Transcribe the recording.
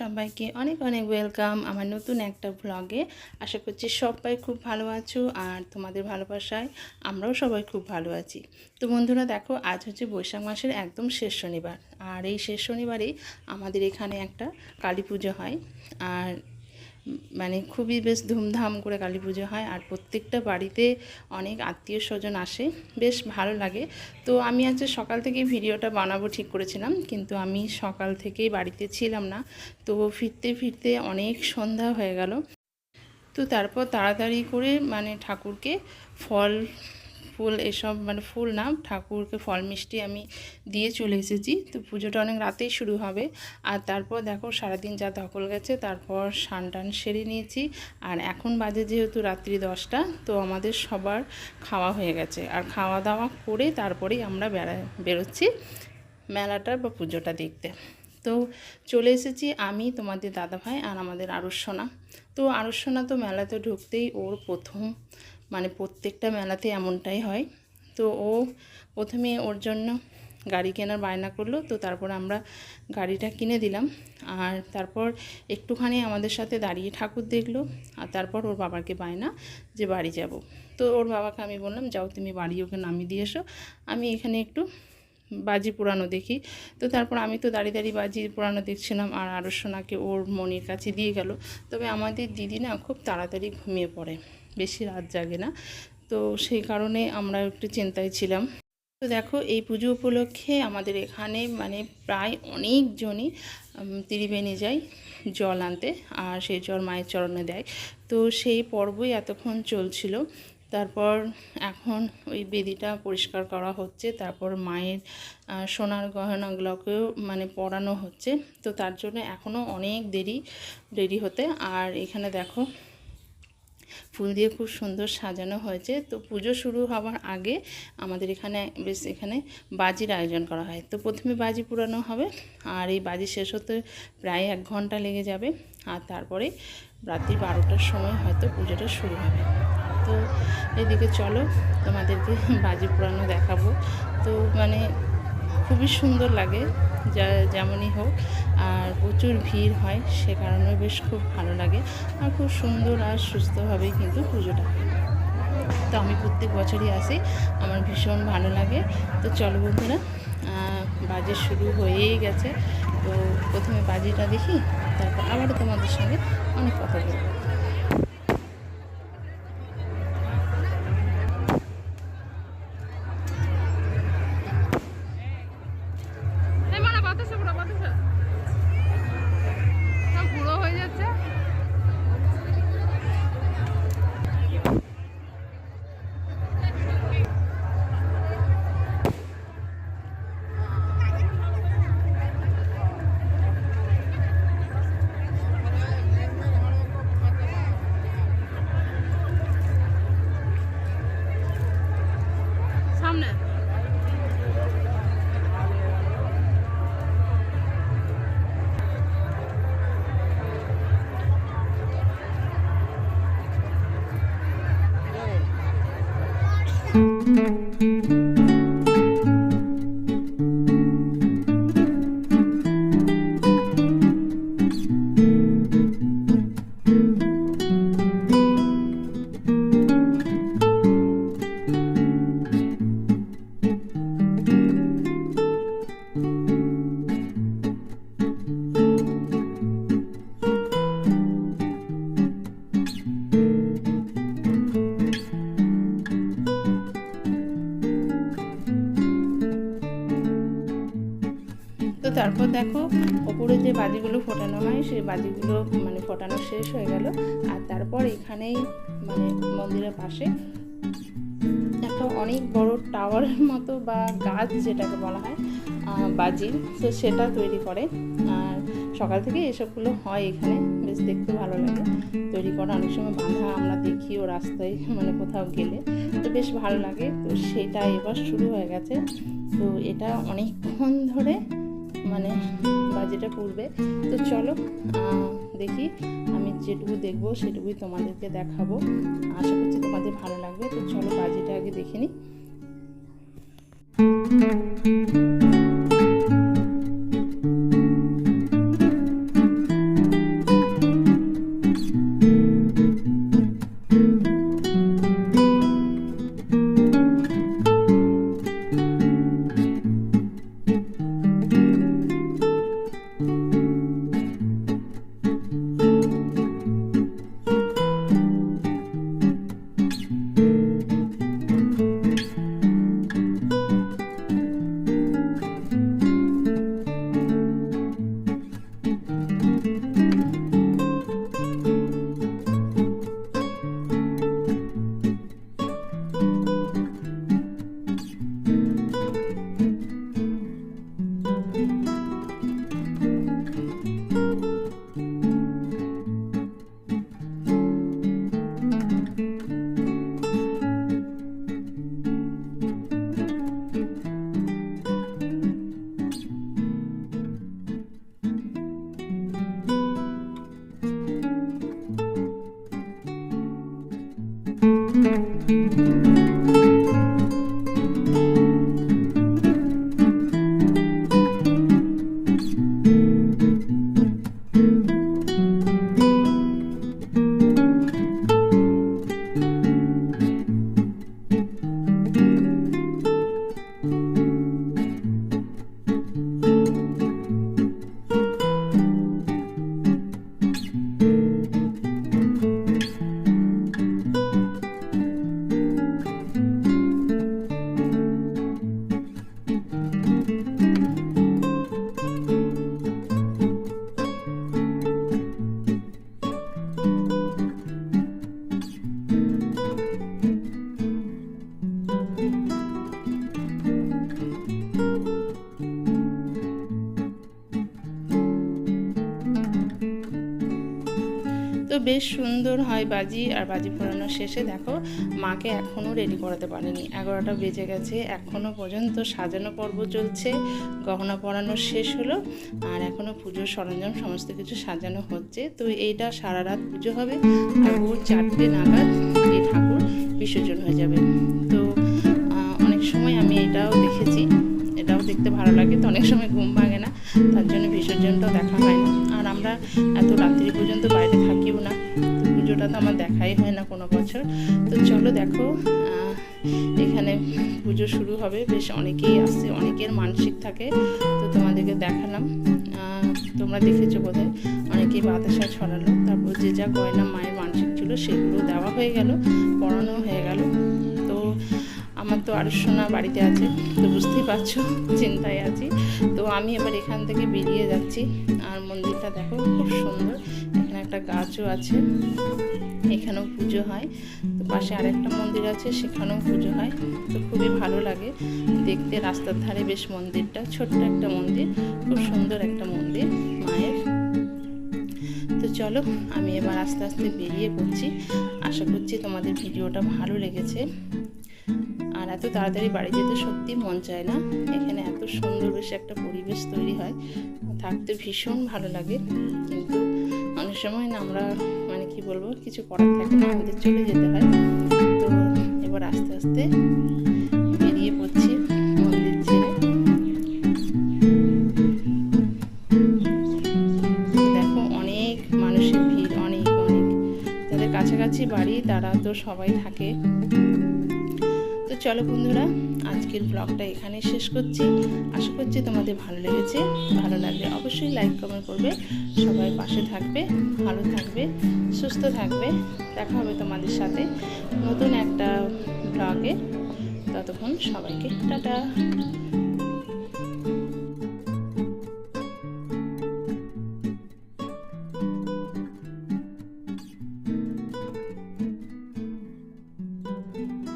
সবাইকে অনেক অনেক ওয়েলকাম আমার নতুন একটা ব্লগে আশা করছি সবাই খুব ভালো আছো আর তোমাদের ভালোবাসায় আমরাও সবাই খুব ভালো আছি। তো বন্ধুরা, দেখো, আজ হচ্ছে বৈশাখ মাসের একদম শেষ শনিবার। আর এই শেষ শনিবারেই আমাদের এখানে একটা কালী পুজো হয়। আর মানে খুবই বেশ ধুমধাম করে কালী পুজো হয় আর প্রত্যেকটা বাড়িতে অনেক আত্মীয় স্বজন আসে, বেশ ভালো লাগে। তো আমি আজকে সকাল থেকেই ভিডিওটা বানাবো ঠিক করেছিলাম, কিন্তু আমি সকাল থেকেই বাড়িতে ছিলাম না। তো ফিরতে ফিরতে অনেক সন্ধ্যা হয়ে গেল। তো তারপর তাড়াতাড়ি করে মানে ঠাকুরকে ফল ফুল, এসব মানে ফুল না, ঠাকুরকে ফল, মিষ্টি আমি দিয়ে চলে এসেছি। তো পুজোটা অনেক রাতেই শুরু হবে। আর তারপর দেখো সারাদিন যা ধকল গেছে, তারপর সান টান সেরে নিয়েছি। আর এখন বাজে যেহেতু রাত্রি দশটা, তো আমাদের সবার খাওয়া হয়ে গেছে। আর খাওয়া দাওয়া করে তারপরেই আমরা বেড়া, বেরোচ্ছি মেলাটা বা পুজোটা দেখতে। তো চলে এসেছি আমি, তোমাদের দাদাভাই আর আমাদের আরস্যনা তো আরস্যনা তো মেলাতে ঢুকতেই ওর প্রথম মানে প্রত্যেকটা মেলাতে এমনটাই হয়। তো ও প্রথমে ওর জন্য গাড়ি কেনার বায়না করল, তো তারপর আমরা গাড়িটা কিনে দিলাম। আর তারপর একটুখানি আমাদের সাথে দাঁড়িয়ে ঠাকুর দেখল, আর তারপর ওর বাবাকে বায়না যে বাড়ি যাব। তো ওর বাবাকে আমি বললাম, যাও তুমি বাড়ি ওকে নামিয়ে দিয়ে এসো, আমি এখানে একটু বাজি পুরানো দেখি। তো তারপর আমি তো দাঁড়িয়ে দাঁড়িয়ে বাজি পুরানো দেখছিলাম, আর আরও সোনাকে ওর মনির কাছে দিয়ে গেল। তবে আমাদের দিদি না খুব তাড়াতাড়ি ঘুমিয়ে পড়ে। বেশি রাত জাগে না। তো সেই কারণে আমরা একটু চিন্তায় ছিলাম। তো দেখো, এই পুজো উপলক্ষে আমাদের এখানে মানে প্রায় অনেকজনই ত্রিবেণী যায় জল আনতে আর সেই জল মায়ের চরণে দেয়। তো সেই পর্বই এতক্ষণ চলছিল। তারপর এখন ওই বেদিটা পরিষ্কার করা হচ্ছে। তারপর মায়ের সোনার গহনাগুলোকেও মানে পরানো হচ্ছে। তো তার জন্য এখনও অনেক দেরি দেরি হতে। আর এখানে দেখো ফুল দিয়ে খুব সুন্দর সাজানো হয়েছে। তো পুজো শুরু হওয়ার আগে আমাদের এখানে বেশ এখানে বাজির আয়োজন করা হয়। তো প্রথমে বাজি পুরানো হবে আর এই বাজি শেষ হতে প্রায় এক ঘণ্টা লেগে যাবে আর তারপরে রাত্রি বারোটার সময় হয়তো পুজোটা শুরু হবে। তো এদিকে চলো তোমাদেরকে বাজি পুরানো দেখাবো। তো মানে খুবই সুন্দর লাগে, যা যেমনই হোক। আর প্রচুর ভিড় হয়, সে কারণে বেশ খুব ভালো লাগে। আর খুব সুন্দর আর সুস্থভাবেই কিন্তু পুজোটা তো আমি প্রত্যেক বছরই আসি, আমার ভীষণ ভালো লাগে। তো চলো বন্ধুরা বাজে শুরু হয়েই গেছে। তো প্রথমে বাজিটা দেখি, তারপর আবারও তোমাদের সঙ্গে অনেক কথা বলব। দেখো, ওপরে যে বাজিগুলো ফোটানো হয়, সেই বাজিগুলো মানে ফোটানো শেষ হয়ে গেল। আর তারপর এখানেই মানে মন্দিরের পাশে একটা অনেক বড় টাওয়ারের মতো বা গাছ যেটাকে বলা হয় বাজি তো সেটা তৈরি করে। আর সকাল থেকে এসবগুলো হয় এখানে, বেশ দেখতে ভালো লাগে। তৈরি করা অনেক সময় বাঁধা, আমরা দেখি ও রাস্তায় মানে কোথাও গেলে। তো বেশ ভালো লাগে। তো সেটা এবার শুরু হয়ে গেছে। তো এটা অনেকক্ষণ ধরে মানে বাজেটা পড়বে তো চলো দেখি আমি যেটুকু দেখব সেটুকুই তোমাদেরকে দেখাবো। আশা করছি তোমাদের ভালো লাগবে। তো চলো বাজিটা আগে দেখে নিই। বেশ সুন্দর হয় বাজি, আর বাজি পোড়ানোর শেষে দেখো মাকে এখনও রেডি করাতে পারেনি। এগারোটা বেজে গেছে, এখনও পর্যন্ত সাজানো পর্ব চলছে, গহনা পরানো শেষ হলো, আর এখনও পুজোর সরঞ্জাম সমস্ত কিছু সাজানো হচ্ছে। তো এইটা সারা রাত পুজো হবে ভোর চারটে নাগাদ এই ঠাকুর বিসর্জন হয়ে যাবে। তো অনেক সময় আমি এটাও দেখেছি, এটাও দেখতে ভালো লাগে, তো অনেক সময় ঘুম ভাঙে না, তার জন্য বিসর্জনটাও দেখা হয় না আমরা এত রাত্রি পর্যন্ত বাইরে থাকিও না। পুজোটা তো আমার দেখাই হয় না কোনো বছর। তো চলো দেখো এখানে পুজো শুরু হবে। বেশ অনেকেই আসছে, অনেকের মানসিক থাকে, তো তোমাদেরকে দেখালাম। তোমরা দেখেছ বোধহয়, অনেকেই বাতাসা ছড়ালো। তারপর যে যা গয়না মায়ের মানসিক ছিল, সেগুলো দেওয়া হয়ে গেল। পড়ানো তো আর সোনা বাড়িতে আছে, তো বুঝতেই পারছ, চিন্তায় আছি। তো আমি এবার এখান থেকে বেরিয়ে যাচ্ছি, আর মন্দিরটা দেখো খুব সুন্দর, এখানে একটা গাছও আছে, এখানেও পুজো হয়, তো পাশে আরেকটা মন্দির আছে, সেখানেও পুজো হয়, তো খুবই ভালো লাগে। দেখতে রাস্তার ধারে বেশ মন্দিরটা, ছোট্ট একটা মন্দির, খুব সুন্দর একটা মন্দির, মায়ের। তো চলো, আমি এবার আস্তে আস্তে বেরিয়ে পড়ছি, আশা করছি তোমাদের ভিডিওটা ভালো লেগেছে। এত তাড়াতাড়ি বাড়ি যেতে সত্যি মন চায় না। এখানে এত সুন্দর বেশ একটা পরিবেশ তৈরি হয়। থাকতে ভীষণ ভালো লাগে। কিন্তু অনেক সময় না আমরা মানে কি বলব, কিছু করার থাকে না, আমাদের চলে যেতে হয়। তো এবার আস্তে আস্তে বেরিয়ে পড়ছি মন্দির দেখো অনেক মানুষের ভিড়, অনেক অনেক। যাদের কাছাকাছি বাড়ি তারা তো সবাই থাকে। তো চলো বন্ধুরা, আজকের ব্লগটা এখানে শেষ করছি। আশা করছি তোমাদের ভালো লেগেছে। ভালো লাগলে অবশ্যই লাইক কমেন্ট করবে। সবাই পাশে থাকবে, ভালো থাকবে, সুস্থ থাকবে। দেখা হবে তোমাদের সাথে নতুন একটা ব্লগে ততক্ষণ সবাইকে টাটা।